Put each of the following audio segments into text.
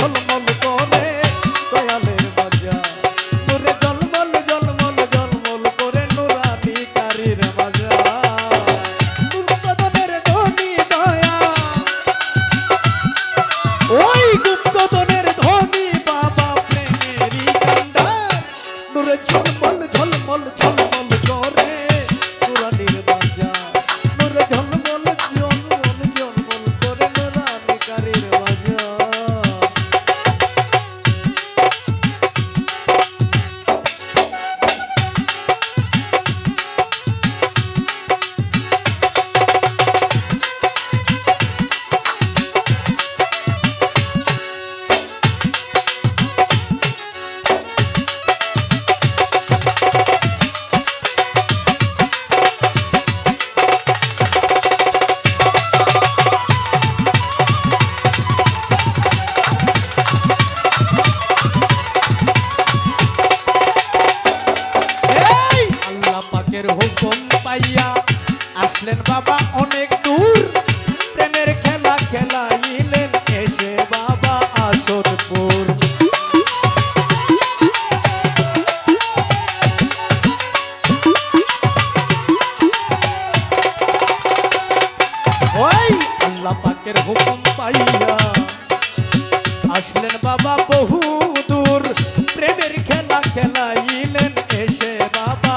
çalma বাবা বাবা বহু দূর। প্রেমের খেলা খেলাইলেন এসে বাবা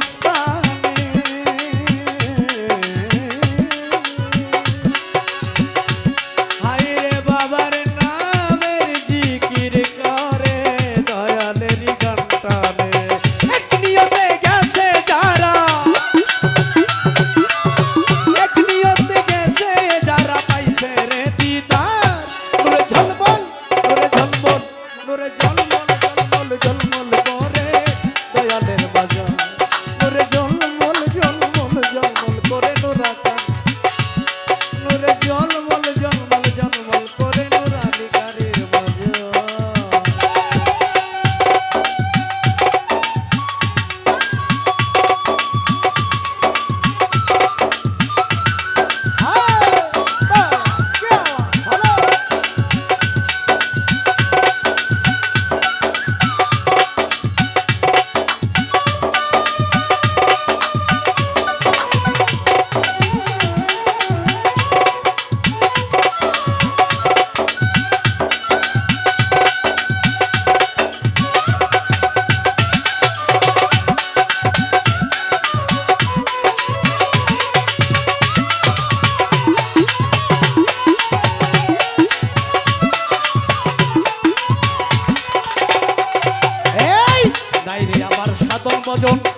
Jon.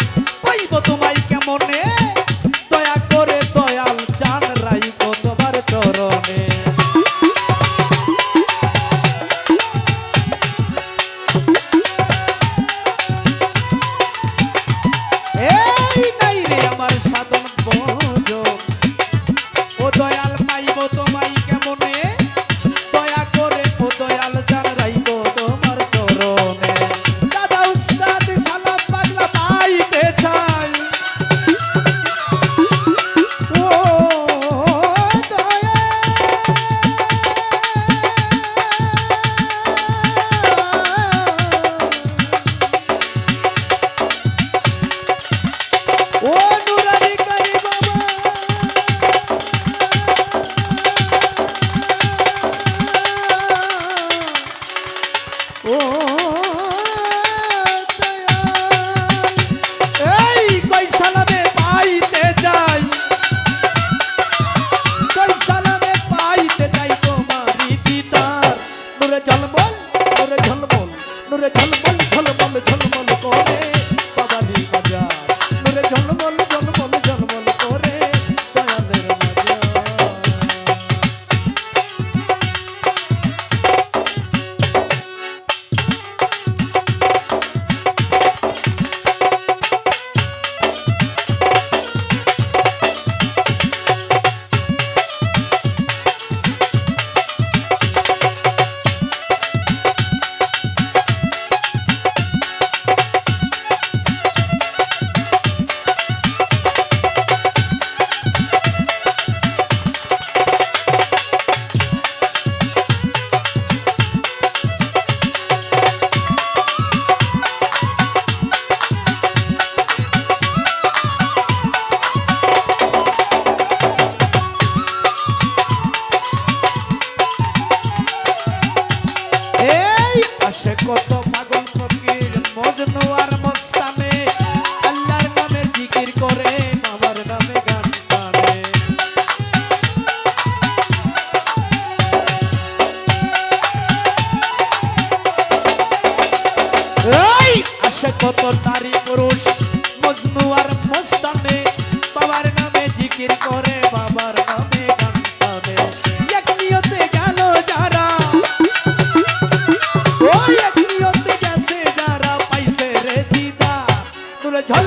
ঝলমল ঝলমল ঝলমল করে।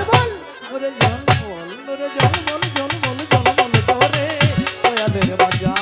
জলমল ওরে জলমল ওরে জলমল জলমল জলমল করে ওয়াদের বাজা